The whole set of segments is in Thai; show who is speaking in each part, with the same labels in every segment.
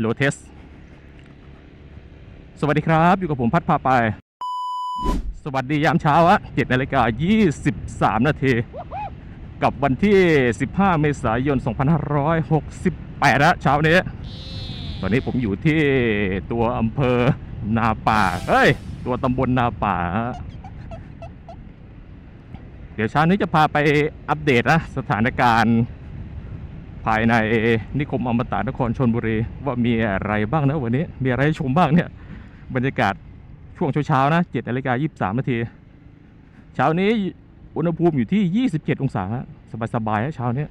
Speaker 1: โลเทส สวัสดีครับ อยู่กับผมพัดพาไป สวัสดียามเช้าอะ7นาฬิกา23 นาที กับวันที่ 15 เมษายน 2568นะเช้านี้ ตอนนี้ผมอยู่ที่ตัวอำเภอนาป่า เอ้ย ตัวตำบลนาป่า เดี๋ยวเช้านี้จะพาไปอัปเดตนะ สถานการณ์ ภายในนิคมอมตะนครชนบุรี ว่ามีอะไรบ้างนะวันนี้มีอะไรให้ชมบ้างเนี่ย บรรยากาศช่วงเช้าๆนะ7นาฬิกา23นาทีเช้านี้อุณหภูมิอยู่ที่ 27 องศาสบายๆฮะเช้านี้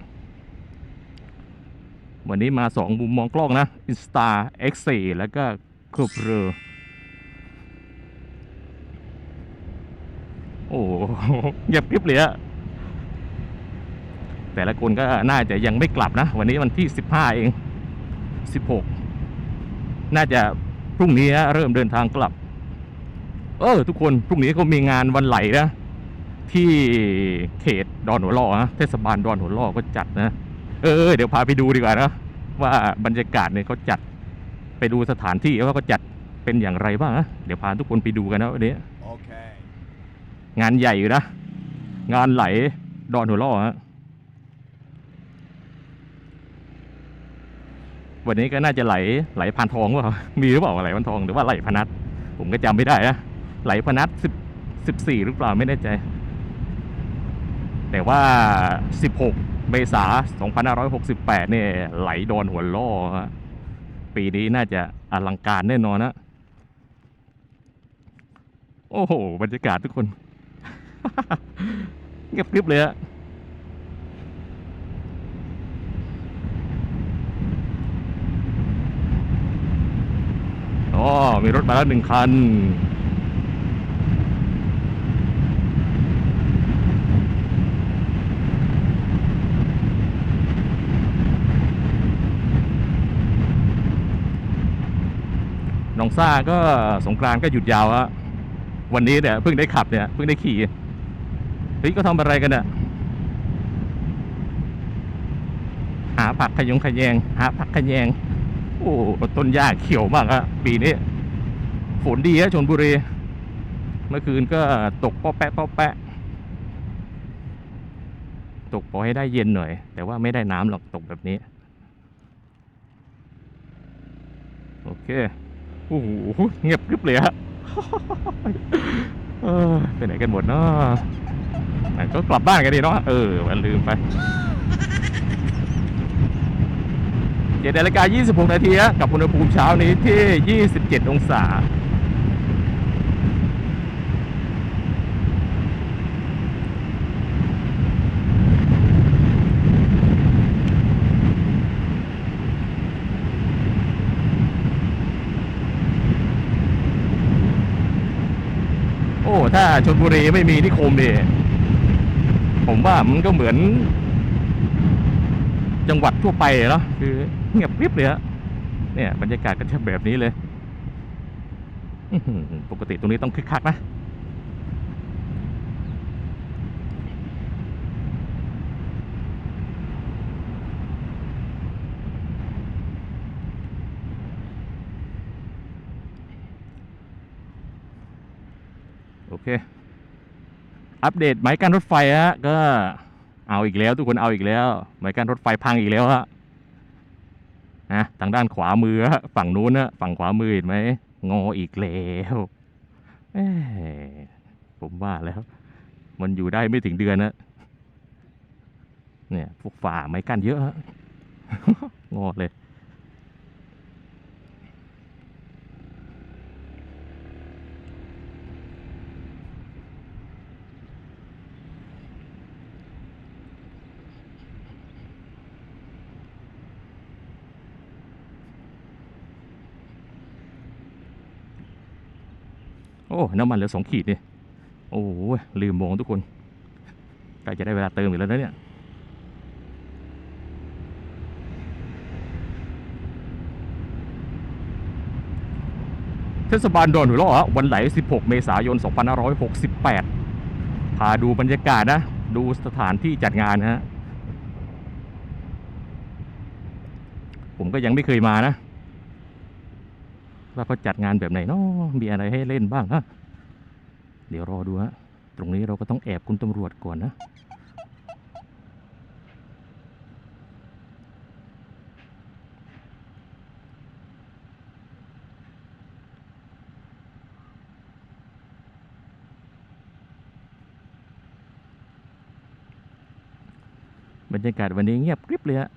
Speaker 1: วันนี้มา 2 มุมมองกล้องนะ Insta X4 แล้วก็ c o p r โอ้โหเงียบกริบเลยอะ แต่ละคนก็น่าจะยังไม่กลับนะ วันนี้วันที่ 15 เอง 16 น่าจะพรุ่งนี้เริ่มเดินทางกลับ เออ ทุกคนพรุ่งนี้ก็มีงานวันไหลนะที่เขตดอนหัวล่อนะเทศบาลดอนหัวล่อก็จัดนะเออเดี๋ยวพาไปดูดีกว่านะว่าบรรยากาศเนี่ยเขาจัดไปดูสถานที่ว่าเขาจัดเป็นอย่างไรบ้างนะเดี๋ยวพาทุกคนไปดูกันนะวันนี้
Speaker 2: Okay.
Speaker 1: งานใหญ่อยู่นะ งานไหลดอนหัวล่อฮะ วันนี้ก็น่าจะไหลไหลพานทองว่ามีหรือเปล่าไหลพานทองหรือว่าไหลพนัสผมก็จำไม่ได้นะไหลพนัสสิบสิบสี่หรือเปล่าไม่แน่ใจ แต่ว่าสิบหกเมษาสองพันห้าร้อยหกสิบแปดเนี่ยไหลดอนหัวล่อปีนี้น่าจะอลังการแน่นอนนะโอ้โหบรรยากาศทุกคนเงียบกริบเลยอะ อ๋อมีรถมาแล้วหนึ่งคันน้องซ่าก็สงกรานต์ก็หยุดยาวอะวันนี้เนี่ยเพิ่งได้ขับเนี่ยเพิ่งได้ขี่เฮ้ยก็ทำอะไรกันเนี่ยหาผักขยงขยง หาผักขยง อ้ต้นหญ้าเขียวมากอะปีนี้ ฝนดีอะชนบุรี เมื่อคืนก็ตกป้อแปะป้อแปะ ตกพอให้ได้เย็นหน่อย แต่ว่าไม่ได้น้ำหรอกตกแบบนี้ โอเค โอ้โหเงียบกริบเลยฮะไปไหนกันหมดเนาะอะก็กลับบ้านกันดีเนาะเออวันลืมไป เจ็ดนาฬิกา26 นาทีกับอุณหภูมิเช้านี้ที่ 27 องศาโอ้ถ้าชนบุรีไม่มีนิคมนี่ผมว่ามันก็เหมือนจังหวัดทั่วไปเนาะคือ เงียบกริบเลยฮะเนี่ยบรรยากาศก็จะแบบนี้เลยปกติตรงนี้ต้องคึกคักนะโอเค อัปเดตไม้กั้นรถไฟฮะก็เอาอีกแล้ว ทุกคนเอาอีกแล้วไม้กั้นรถไฟพังอีกแล้วฮะ นะทางด้านขวามือฝั่งนู้นนะฝั่งขวามือเห็นไหมงออีกแล้วผมว่าแล้ว มันอยู่ได้ไม่ถึงเดือนนะเนี่ยพวกฝ่าไม้กั้นเยอะงอเลย อ้น้ำมันเหลือสองขีดนี่โอ้โหลืมมองทุกคนใกล้จะได้เวลาเติมอีกแล้วนะเนี่ยเทศบาลดอนหัวล่อวันไหล 16 เมษายน 2568 พาดูบรรยากาศนะ ดูสถานที่จัดงานฮะ ผมก็ยังไม่เคยมานะ ว่าเขาจัดงานแบบไหนเนาะมีอะไรให้เล่นบ้างฮะเดี๋ยวรอดูฮะตรงนี้เราก็ต้องแอบคุณตำรวจก่อนนะบรรยากาศวันนี้เงียบกริบเลยฮะ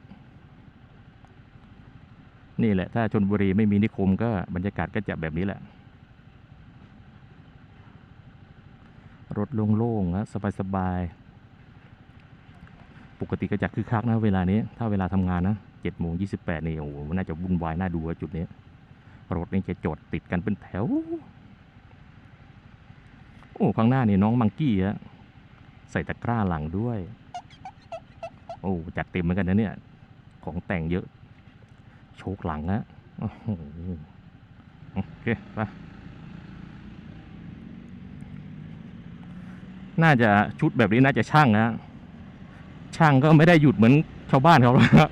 Speaker 1: นี่แหละ ถ้าชนบุรีไม่มีนิคมก็บรรยากาศก็จะแบบนี้แหละ รถโล่งๆนะสบายๆ ปกติก็จะคึกคักนะเวลานี้ ถ้าเวลาทำงานนะเจ็ดโมงยี่สิบแปดนี่โอ้โหน่าจะวุ่นวายน่าดูจุดนี้ รถนี่จะจอดติดกันเป็นแถว โอ้ข้างหน้านี่น้องมังกี้อะใส่ตะกร้าหลังด้วย โอ้จัดเต็มเหมือนกันนะเนี่ย ของแต่งเยอะ โชคหลังนะโอ้โหโอเคไปน่าจะชุดแบบนี้น่าจะช่างนะ ช่างก็ไม่ได้หยุดเหมือนชาวบ้านเขาหรอกนะ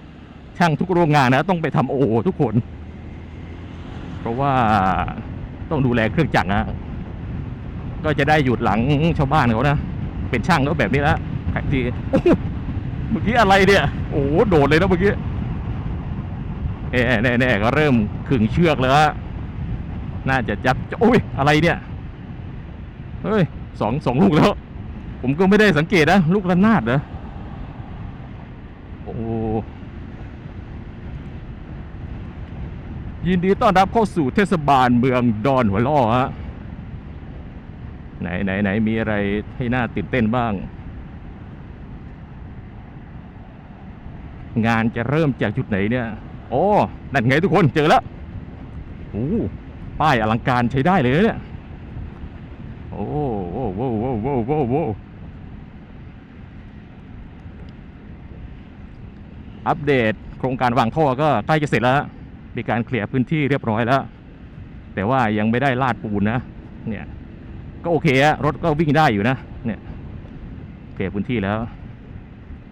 Speaker 1: ช่างทุกโรงงานนะ ต้องไปทำโอทุกคน เพราะว่าต้องดูแลเครื่องจักรนะ ก็จะได้หยุดหลังชาวบ้านเขานะ เป็นช่างก็แบบนี้ละใครที่เมื่อกี้อะไรเนี่ย โอ้โหโดดเลยนะเมื่อกี้ แน่แน่ก็เริ่มขึงเชือกแล้วน่าจะจับโอ้ยอะไรเนี่ยเฮ้ยสองสองลูกแล้ว ผมก็ไม่ได้สังเกตนะลูกระนาดเหรอโอ้ยินดีต้อนรับเข้าสู่เทศบาลเมืองดอนหัวล่อฮะไหนไหนไหนมีอะไรให้น่าตื่นเต้นบ้าง งานจะเริ่มจากจุดไหนเนี่ย โอ้นั่นไงทุกคนเจอแล้วโอ้ป้ายอลังการใช้ได้เลยเนี่ยโอ้โหโว้โว้โว้โว้โว้อัปเดตโครงการวางท่อก็ใกล้จะเสร็จแล้ว มีการเคลียร์พื้นที่เรียบร้อยแล้ว แต่ว่ายังไม่ได้ลาดปูนนะ เนี่ย ก็โอเคอะรถก็วิ่งได้อยู่นะ เนี่ยเคลียร์พื้นที่แล้ว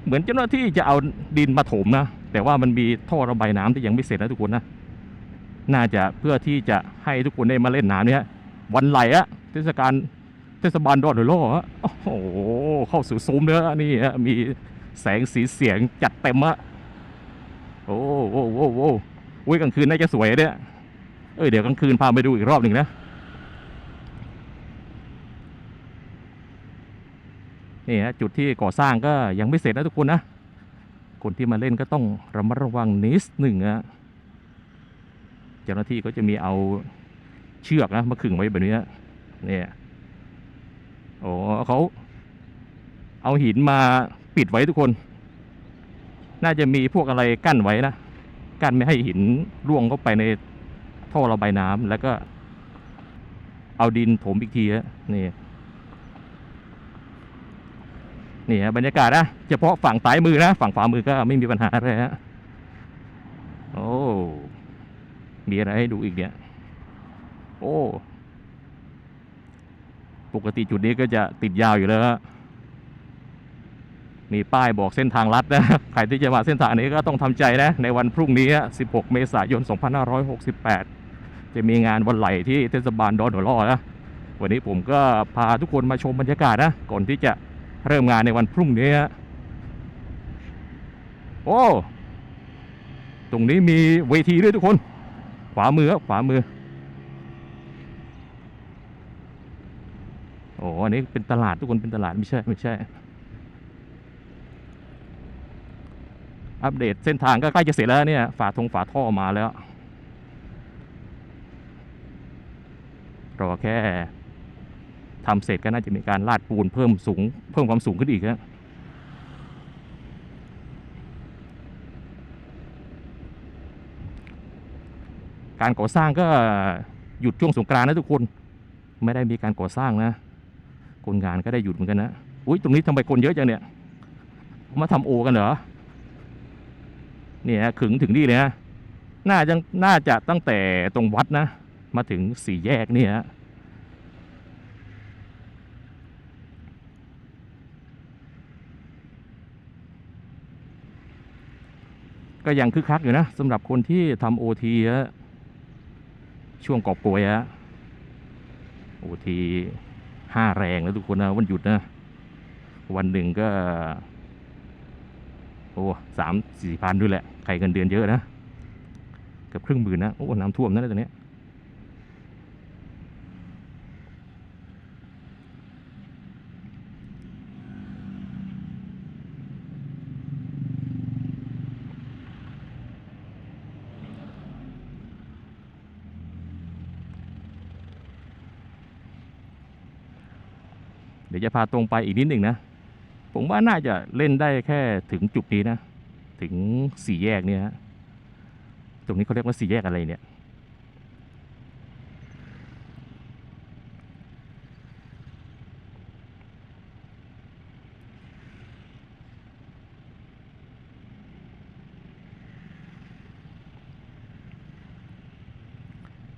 Speaker 1: เหมือนเจ้าหน้าที่จะเอาดินมาถมนะ แต่ว่ามันมีท่อระบายน้ำที่ยังไม่เสร็จนะทุกคนนะน่าจะเพื่อที่จะให้ทุกคนได้มาเล่นน้ำเนี่ยวันไหลอะเทศกาลเทศบาลดอนหรือโล่อะโอ้โหเข้าสู่ซุ้มเนื้อะนี่มีแสงสีเสียงจัดเต็มอะโอ้โหโอ้โหโอ้โหอุ้ยกลางคืนน่าจะสวยเนี่ยเอ้ยเดี๋ยวกลางคืนพาไปดูอีกรอบหนึ่งนะนี่ฮะจุดที่ก่อสร้างก็ยังไม่เสร็จนะทุกคนนะ คนที่มาเล่นก็ต้องระมัดระวังนิดหนึ่งอะเจ้าหน้าที่ก็จะมีเอาเชือกนะมาขึงไว้แบบนี้นะเนี่ยโอ้เขาเอาหินมาปิดไว้ทุกคน น่าจะมีพวกอะไรกั้นไว้นะ กั้นไม่ให้หินร่วงเข้าไปในท่อระบายน้ำแล้วก็เอาดินถมอีกทีฮะนี่ นี่ฮะบรรยากาศนะเฉพาะฝั่งซ้ายมือนะ ฝั่งขวามือก็ไม่มีปัญหาอะไรฮะโอ้มีอะไรให้ดูอีกเนี่ย โอ้ปกติจุดนี้ก็จะติดยาวอยู่แล้วฮะมีป้ายบอกเส้นทางลัดนะใครที่จะมาเส้นทางนี้ก็ต้องทำใจนะ ในวันพรุ่งนี้ 16 เมษายน 2568 จะมีงานวันไหลที่เทศบาลดอนหัวล่อนะวันนี้ผมก็พาทุกคนมาชมบรรยากาศนะ ก่อนที่จะ เริ่มงานในวันพรุ่งนี้ฮะโอ้ตรงนี้มีเวทีด้วยทุกคน ขวามือขวามือ โอ้อันนี้เป็นตลาดทุกคนเป็นตลาดไม่ใช่ไม่ใช่ อัปเดตเส้นทางก็ใกล้จะเสร็จแล้วเนี่ย ฝาทงฝาท่อมาแล้ว รอแค่ ทำเสร็จก็น่าจะมีการลาดปูนเพิ่มสูง เพิ่มความสูงขึ้นอีกครับการก่อสร้างก็หยุดช่วงสงกรานต์นะทุกคนไม่ได้มีการก่อสร้างนะ คนงานก็ได้หยุดเหมือนกันนะอุ้ยตรงนี้ทำไมคนเยอะจังเนี่ย มาทำโอกันเหรอเนี่ยขึงถึงนี่เลยนะน่าจะน่าจะตั้งแต่ตรงวัดนะ มาถึงสี่แยกเนี่ยฮะ ก็ยังคึกคักอยู่นะสำหรับคนที่ทำโอทีฮะช่วงกอบโกยฮะโอทีห้าแรงแล้วทุกคนนะวันหยุดนะ วันหนึ่งก็ โอ้สามสี่พันด้วยแหละใครเงินเดือนเยอะนะ เกือบครึ่งหมื่นนะ โอ้ น้ำท่วมนั่นแหละตอนนี้ จะพาตรงไปอีกนิดหนึ่งนะ ผมว่าน่าจะเล่นได้แค่ถึงจุดนี้นะ ถึงสี่แยกเนี่ยฮะตรงนี้เขาเรียกว่าสี่แยกอะไรเนี่ย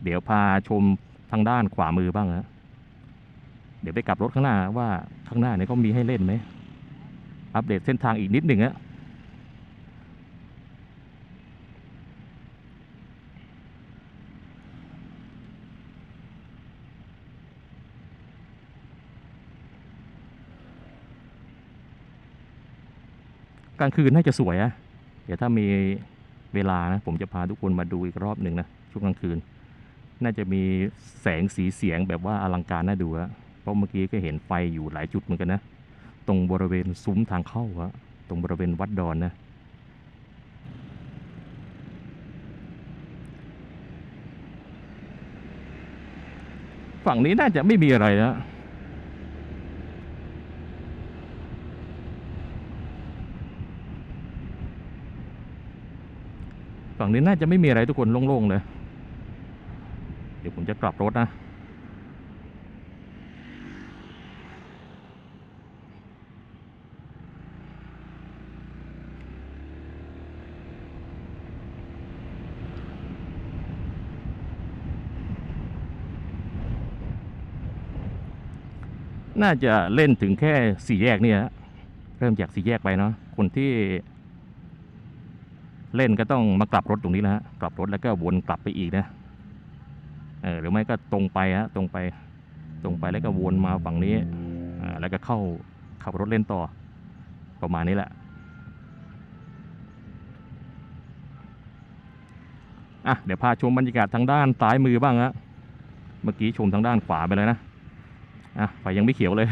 Speaker 1: เดี๋ยวพาชมทางด้านขวามือบ้างนะ ดี๋ยวไปกลับรถข้างหน้าว่าข้างหน้าเนี่ยเขามีให้เล่นไหม อัปเดตเส้นทางอีกนิดหนึ่งอะกลางคืนน่าจะสวยอะเดี๋ยวถ้ามีเวลานะ ผมจะพาทุกคนมาดูอีกรอบหนึ่งนะ ช่วงกลางคืน น่าจะมีแสงสีเสียงแบบว่าอลังการน่าดูอะ ราะเมื่อกี้ก็เห็นไฟอยู่หลายจุดเหมือนกันนะ ตรงบริเวณซุ้มทางเข้าอะตรงบริเวณวัดดอนนะฝั่งนี้น่าจะไม่มีอะไรนะฝั่งนี้น่าจะไม่มีอะไรทุกคนโล่งๆเลย เดี๋ยวผมจะกลับรถนะ น่าจะเล่นถึงแค่สี่แยกเนี่ยฮะเริ่มจากสี่แยกไปเนาะคนที่ เล่นก็ต้องมากลับรถตรงนี้นะฮะกลับรถแล้วก็วนกลับไปอีกนะเออหรือไม่ก็ตรงไปฮะตรงไป ตรงไปแล้วก็วนมาฝั่งนี้อ่าแล้วก็เข้าขับรถเล่นต่อ ประมาณนี้แหละอะเดี๋ยวพาชมบรรยากาศทางด้านซ้ายมือบ้างฮะเมื่อกี้ชมทางด้านขวาไปเลยนะ อะไฟยังไม่เขียวเลย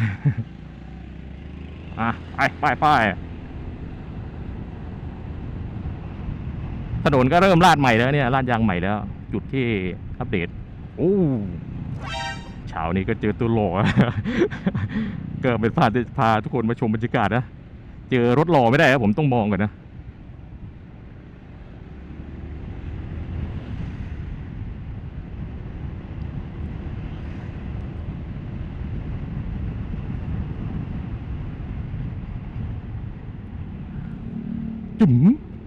Speaker 1: อะไปไปไปถนนก็เริ่มลาดใหม่แล้วเนี่ยลาดยางใหม่แล้ว จุดที่อัปเดตโอ้เช้านี้ก็เจอตัวหล่อก็เป็นพาพาทุกคนมาชมบรรยากาศนะ เจอรถหล่อไม่ได้ครับผมต้องมองก่อนนะ จุ๋ม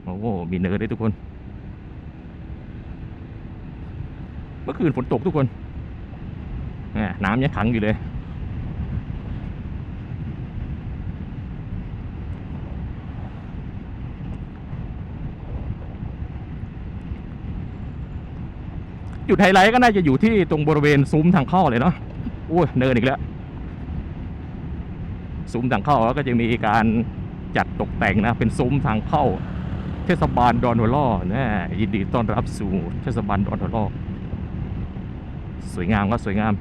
Speaker 1: โอ้โห มีเนิร์ดด้วยทุกคน เมื่อคืนฝนตกทุกคนน้ำยังขังอยู่เลย จุดไฮไลท์ก็น่าจะอยู่ที่ตรงบริเวณซุ้มทางเข้าเลยเนาะโอ้ยเนินอีกแล้วซุ้มทางเข้าแล้วก็จะมีการจัดตกแต่งนะเป็นซุ้มทางเข้า เทศบาลดอนหัวล่อนะยินดีต้อนรับสู่เทศบาลดอนหัวล่อสวยงามก็สวยงาม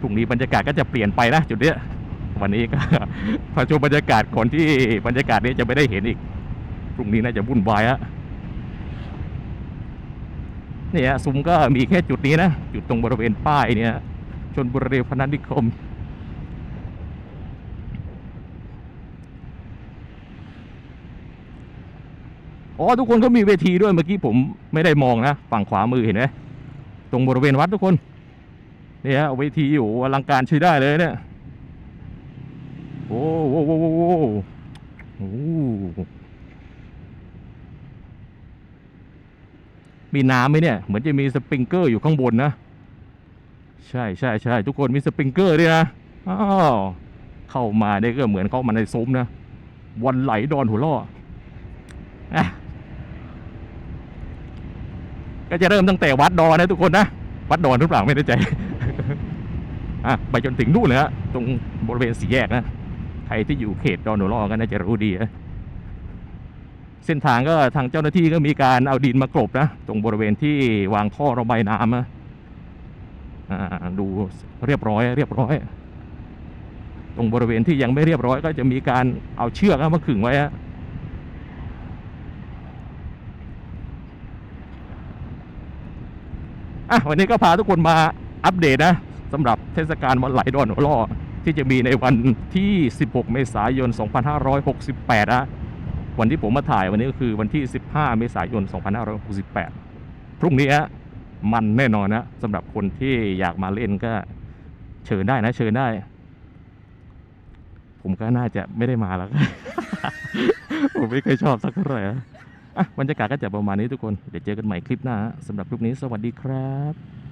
Speaker 1: พรุ่งนี้บรรยากาศก็จะเปลี่ยนไปนะจุดเนี้ยวันนี้ก็พาชมบรรยากาศก่อนที่บรรยากาศนี้จะไม่ได้เห็นอีกพรุ่งนี้น่าจะวุ่นวายฮะเนี่ยซุ้มก็มีแค่จุดนี้นะ จุดตรงบริเวณป้ายเนี่ยชนบุรีพนัสนิคม อ๋อทุกคนก็มีเวทีด้วยเมื่อกี้ผมไม่ได้มองนะ ฝั่งขวามือเห็นไหมตรงบริเวณวัดทุกคนเนี่ยฮะเวทีอยู่อลังการใช้ได้เลยเนี่ยโอ้โหโอ้โหโอ้มีน้ำไหมเนี่ย เหมือนจะมีสปริงเกอร์อยู่ข้างบนนะ ใช่ใช่ใช่ทุกคนมีสปริงเกอร์ด้วยนะอ้าวเข้ามาเนี่ยก็เหมือนเข้ามาในซุ้มนะวันไหลดอนหัวล่ออะ ก็จะเริ่มตั้งแต่วัดดอนนะทุกคนนะวัดดอนหรือเปล่าไม่แน่ใจอะไปจนถึงนู่นเลยฮะตรงบริเวณสี่แยกนะใครที่อยู่เขตดอนหัวล่อก็น่าจะรู้ดีนะเส้นทางก็ทางเจ้าหน้าที่ก็มีการเอาดินมากลบนะตรงบริเวณที่วางท่อระบายน้ำนะอ่าดูเรียบร้อย เรียบร้อย ตรงบริเวณที่ยังไม่เรียบร้อย ก็จะมีการเอาเชือกมาขึงไว้ฮะ อะวันนี้ก็พาทุกคนมาอัปเดตนะสำหรับเทศกาลวันไหลดอนหัวล่อที่จะมีในวันที่ 16 เมษายน 2568นะวันที่ผมมาถ่ายวันนี้ก็คือวันที่ 15 เมษายน 2568 พรุ่งนี้ฮะมันแน่นอนนะสำหรับคนที่อยากมาเล่นก็เชิญได้นะ เชิญได้ ผมก็น่าจะไม่ได้มาแล้ว ผมไม่เคยชอบสักเท่าไหร่ อะบรรยากาศก็จะประมาณนี้ทุกคน เดี๋ยวเจอกันใหม่คลิปหน้าฮะสำหรับคลิปนี้สวัสดีครับ